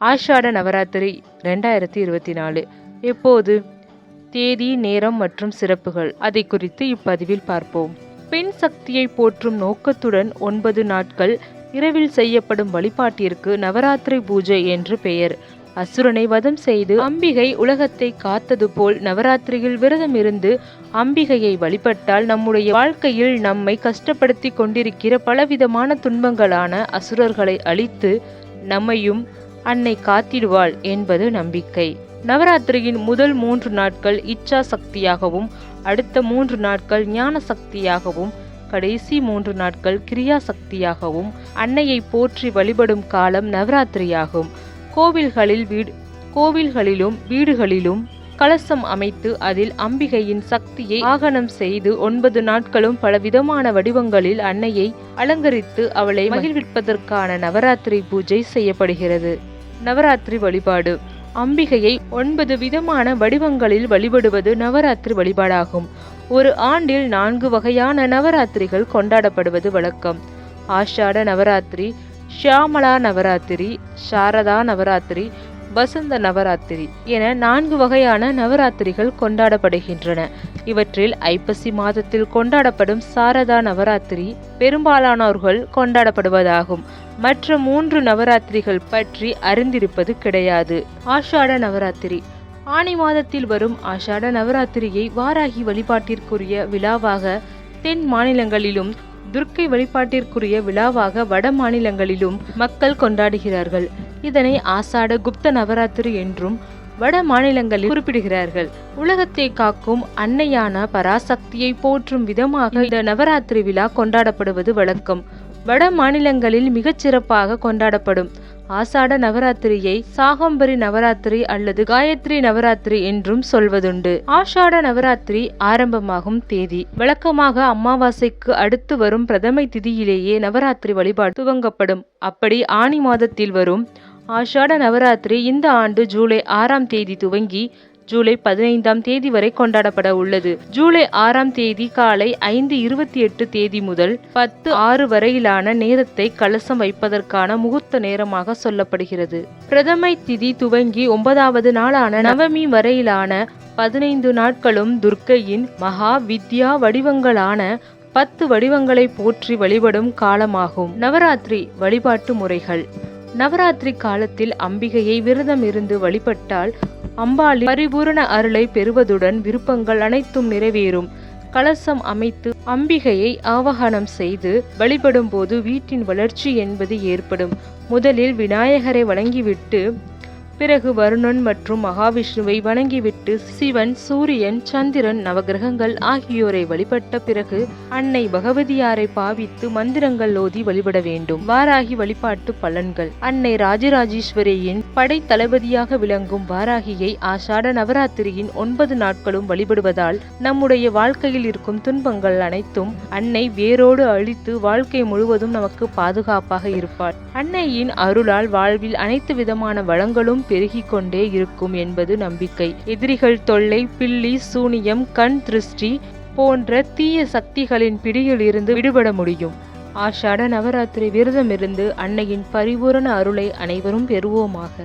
ஆஷாட நவராத்திரி ரெண்டாயிரத்தி இருபத்தி நாலு. எப்போது தேதி நேரம் மற்றும் சிறப்புகள். அதை குறித்து இப்பதிவில் பார்ப்போம். பெண் சக்தியை போற்றும் நோக்கத்துடன் ஒன்பது நாட்கள் இரவில் செய்யப்படும் வழிபாட்டிற்கு நவராத்திரி பூஜை என்று பெயர். அசுரனை வதம் செய்து அம்பிகை உலகத்தை காத்தது போல் நவராத்திரியில் விரதம் இருந்து அம்பிகையை வழிபட்டால் நம்முடைய வாழ்க்கையில் நம்மை கஷ்டப்படுத்தி கொண்டிருக்கிற பலவிதமான துன்பங்களான அசுரர்களை அழித்து நம்மையும் அன்னை காத்திடுவாள் என்பது நம்பிக்கை. நவராத்திரியின் முதல் மூன்று நாட்கள் இச்சா சக்தியாகவும் அடுத்த மூன்று நாட்கள் ஞான சக்தியாகவும் கடைசி மூன்று நாட்கள் கிரியா சக்தியாகவும் அன்னையை போற்றி வழிபடும் காலம் நவராத்திரியாகும். கோவில்களில் வீடு கோவில்களிலும் வீடுகளிலும் கலசம் அமைத்து அதில் அம்பிகையின் சக்தியை ஆகனம் செய்து ஒன்பது நாட்களும் பலவிதமான வடிவங்களில் அன்னையை அலங்கரித்து அவளை மகிழ்விப்பதற்கான நவராத்திரி பூஜை செய்யப்படுகிறது. நவராத்திரி வழிபாடு. அம்பிகையை ஒன்பது விதமான வடிவங்களில் வழிபடுவது நவராத்திரி வழிபாடாகும். ஒரு ஆண்டில் நான்கு வகையான நவராத்திரிகள் கொண்டாடப்படுவது வழக்கம். ஆஷாட நவராத்திரி ஷியாமலா நவராத்திரி சாரதா நவராத்திரி வசந்த நவராத்திரி என நான்கு வகையான நவராத்திரிகள் கொண்டாடப்படுகின்றன. இவற்றில் ஐப்பசி மாதத்தில் கொண்டாடப்படும் சாரதா நவராத்திரி பெரும்பாலானோர்கள் கொண்டாடப்படுவதாகும். மற்ற மூன்று நவராத்திரிகள் பற்றி அறிந்திருப்பது கிடையாது. ஆஷாட நவராத்திரி. ஆணி மாதத்தில் வரும் ஆஷாட நவராத்திரியை வாராகி வழிபாட்டிற்குரிய விழாவாக தென் மாநிலங்களிலும் துர்க்கை வழிபாட்டிற்குரிய விழாவாக வட மாநிலங்களிலும் மக்கள் கொண்டாடுகிறார்கள். இதனை ஆசாட குப்த நவராத்திரி என்றும் வட மாநிலங்களில் குறிப்பிடுகிறார்கள். உலகத்தை காக்கும் அன்னையான பராசக்தியை போற்றும் விதமாக இந்த நவராத்திரி விழா கொண்டாடப்படுவது வழக்கம். வட மாநிலங்களில் மிகச்சிறப்பாக கொண்டாடப்படும். ஆசாட நவராத்திரியை சாகம்பரி நவராத்திரி அல்லது காயத்ரி நவராத்திரி என்றும் சொல்வதுண்டு. ஆஷாட நவராத்திரி ஆரம்பமாகும் தேதி. வழக்கமாக அமாவாசைக்கு அடுத்து வரும் பிரதமை திதியிலேயே நவராத்திரி வழிபாடு துவங்கப்படும். அப்படி ஆனி மாதத்தில் வரும். ஆஷாட நவராத்திரி இந்த ஆண்டு ஜூலை ஆறாம் தேதி துவங்கி ஜூலை பதினைந்தாம் தேதி வரை கொண்டாடப்பட உள்ளது. ஜூலை ஆறாம் தேதி காலை ஐந்து இருபத்தி எட்டு தேதி முதல் பத்து ஆறு வரையிலான நேரத்தை கலசம் வைப்பதற்கான முகூர்த்த நேரமாக சொல்லப்படுகிறது. பிரதமை திதி துவங்கி ஒன்பதாவது நாளான நவமி வரையிலான பதினைந்து நாட்களும் துர்க்கையின் மகா வித்யா வடிவங்களான பத்து வடிவங்களை போற்றி வழிபடும் காலமாகும். நவராத்திரி வழிபாட்டு முறைகள். நவராத்திரி காலத்தில் அம்பிகையை விரதம் இருந்து வழிபட்டால் அம்பாளி பரிபூரண அருளை பெறுவதுடன் விருப்பங்கள் அனைத்தும் நிறைவேறும். கலசம் அமைத்து அம்பிகையை ஆவாகனம் செய்து வழிபடும் போது வீட்டின் வளர்ச்சி என்பது ஏற்படும். முதலில் விநாயகரை வணங்கிவிட்டு பிறகு வருணன் மற்றும் மகாவிஷ்ணுவை வணங்கிவிட்டு சிவன் சூரியன் சந்திரன் நவகிரகங்கள் ஆகியோரை வழிபட்ட பிறகு அன்னை பகவதியாரை பாவித்து மந்திரங்கள் ஓதி வழிபட வேண்டும். வாராகி வழிபாட்டு பலன்கள். அன்னை ராஜராஜேஸ்வரியின் படை தளபதியாக விளங்கும் வாராகியை ஆஷாட நவராத்திரியின் ஒன்பது நாட்களும் வழிபடுவதால் நம்முடைய வாழ்க்கையில் இருக்கும் துன்பங்கள் அனைத்தும் அன்னை வேரோடு அழித்து வாழ்க்கை முழுவதும் நமக்கு பாதுகாப்பாக இருப்பாள். அன்னையின் அருளால் வாழ்வில் அனைத்து விதமான வளங்களும் பெருகிக் கொண்டே இருக்கும் என்பது நம்பிக்கை. எதிரிகள் தொல்லை பில்லி சூனியம் கண் திருஷ்டி போன்ற தீய சக்திகளின் பிடியில் இருந்து விடுபட முடியும். ஆஷாட நவராத்திரி விரதமிருந்து அன்னையின் பரிபூரண அருளை அனைவரும் பெறுவோமாக.